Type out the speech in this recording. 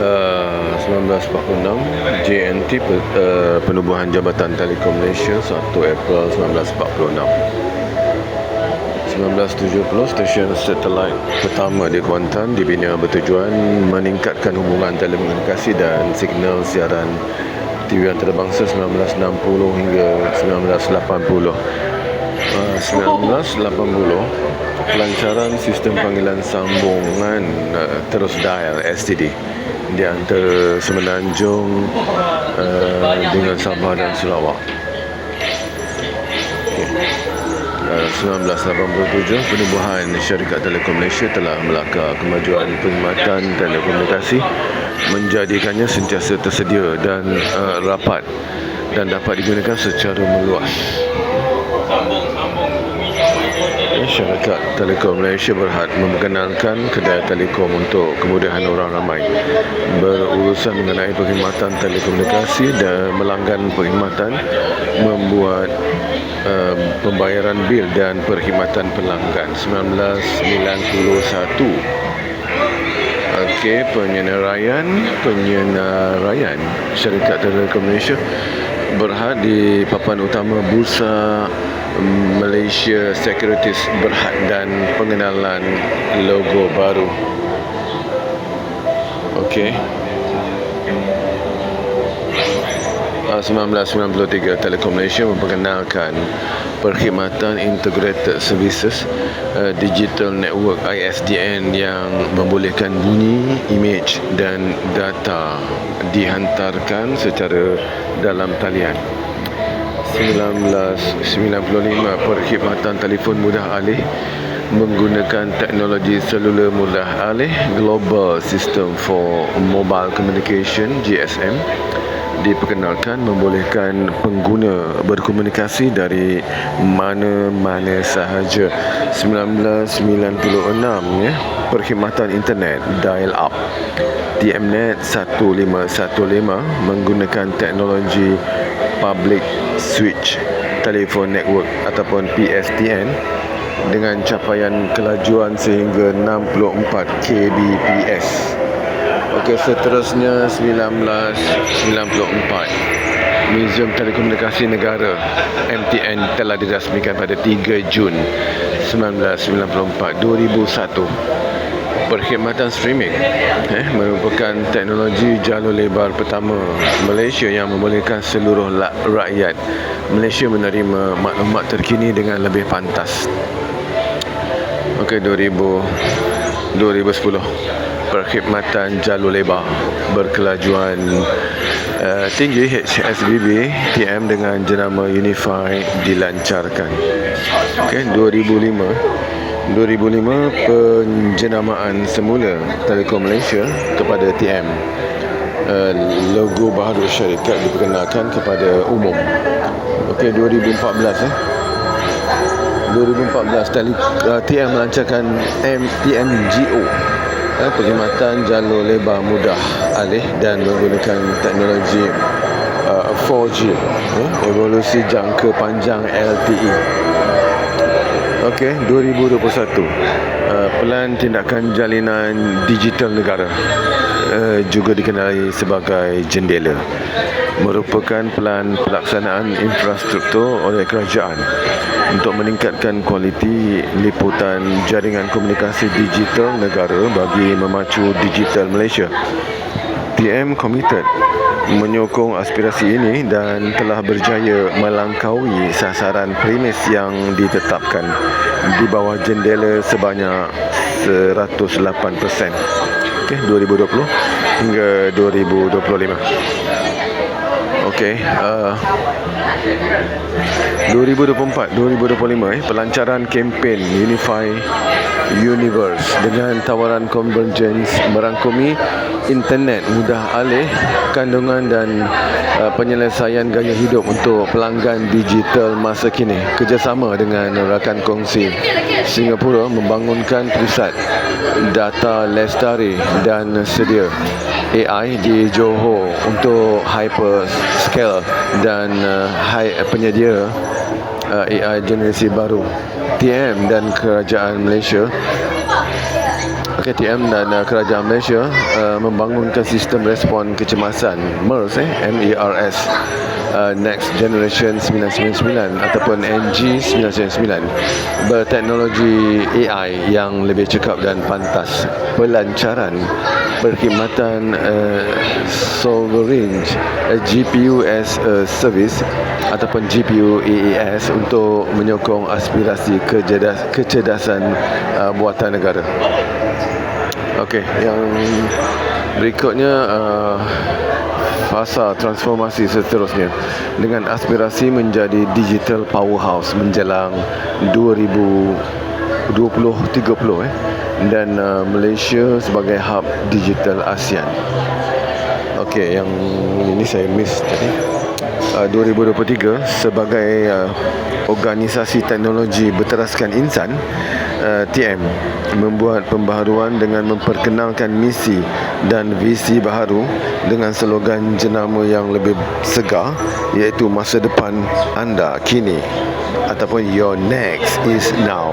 Uh, 1946 JNT uh, Penubuhan Jabatan Telekom Malaysia 1 April 1946 1970 stesen satelit pertama di Kuantan dibina bertujuan meningkatkan hubungan telekomunikasi dan signal siaran TV antarabangsa 1960 hingga 1980 Uh, 1980 pelancaran sistem panggilan sambungan uh, terus dial STD di antara Semenanjung uh, dengan Sabah dan Sarawak. Okay. Uh, 1987 penubuhan syarikat Telekom Malaysia telah melakar kemajuan perkhidmatan telekomunikasi menjadikannya sentiasa tersedia dan uh, rapat dan dapat digunakan secara meluas. Syarikat Telekom Malaysia berhad memperkenalkan kedai telekom untuk kemudahan orang ramai. Berurusan mengenai perkhidmatan telekomunikasi dan melanggan perkhidmatan membuat uh, pembayaran bil dan perkhidmatan pelanggan. 1991 Okey, penyenaraian penyenaraian syarikat Telekom Malaysia berhad di papan utama Bursa Malaysia Securities Berhad dan pengenalan logo baru. Okey. Uh, 1993 Telekom Malaysia memperkenalkan perkhidmatan Integrated Services uh, Digital Network ISDN yang membolehkan bunyi, imej dan data dihantarkan secara dalam talian. 1995 perkhidmatan telefon mudah alih menggunakan teknologi seluler mudah alih Global System for Mobile Communication GSM diperkenalkan membolehkan pengguna berkomunikasi dari mana-mana sahaja. 1996 ya. Perkhidmatan internet dial up. TMNet 1515 menggunakan teknologi public switch telephone network ataupun PSTN dengan capaian kelajuan sehingga 64 kbps. Okey, seterusnya 1994 Museum Telekomunikasi Negara MTN telah dirasmikan pada 3 Jun 1994 2001 perkhidmatan streaming eh, merupakan teknologi jalur lebar pertama Malaysia yang membolehkan seluruh rakyat Malaysia menerima maklumat terkini dengan lebih pantas. Okey 2000 2010 perkhidmatan jalur lebar berkelajuan uh, tinggi HSBB TM dengan jenama Unify dilancarkan. Okey 2005 2005 penjenamaan semula Telekom Malaysia kepada TM uh, logo baharu syarikat diperkenalkan kepada umum. Okey 2014 eh. 2014 tele, uh, TM melancarkan MTMGO uh, perkhidmatan jalur lebar mudah alih dan menggunakan teknologi uh, 4G uh, evolusi jangka panjang LTE Okey, 2021 uh, Pelan Tindakan Jalinan Digital Negara. Uh, juga dikenali sebagai jendela. Merupakan pelan pelaksanaan infrastruktur oleh kerajaan untuk meningkatkan kualiti liputan jaringan komunikasi digital negara bagi memacu digital Malaysia. TM committed menyokong aspirasi ini dan telah berjaya melangkaui sasaran premis yang ditetapkan di bawah jendela sebanyak 108%. Okey, 2020 hingga 2025. Okey, uh, 2024 2025 eh pelancaran kempen Unify Universe dengan tawaran convergence merangkumi internet mudah alih kandungan dan uh, penyelesaian gaya hidup untuk pelanggan digital masa kini. Kerjasama dengan rakan kongsi Singapura membangunkan pusat data lestari dan sedia AI di Johor untuk hyperscale dan uh, high penyedia uh, AI generasi baru TM dan kerajaan Malaysia. KTM dan uh, Kerajaan Malaysia uh, membangunkan sistem respon kecemasan MERS eh MERS uh, Next Generation 999 ataupun NG 999 berteknologi AI yang lebih cekap dan pantas. Pelancaran perkhidmatan uh, sovereign uh, GPU as a service ataupun GPU AAS untuk menyokong aspirasi kecerdas, kecerdasan uh, buatan negara. Okey, yang berikutnya uh, fasa transformasi seterusnya dengan aspirasi menjadi digital powerhouse menjelang 2020 30 eh dan uh, Malaysia sebagai hub digital ASEAN. Okey, yang ini saya miss tadi. Uh, 2023 sebagai uh, organisasi teknologi berteraskan insan uh, TM membuat pembaharuan dengan memperkenalkan misi dan visi baharu dengan slogan jenama yang lebih segar iaitu masa depan anda kini ataupun your next is now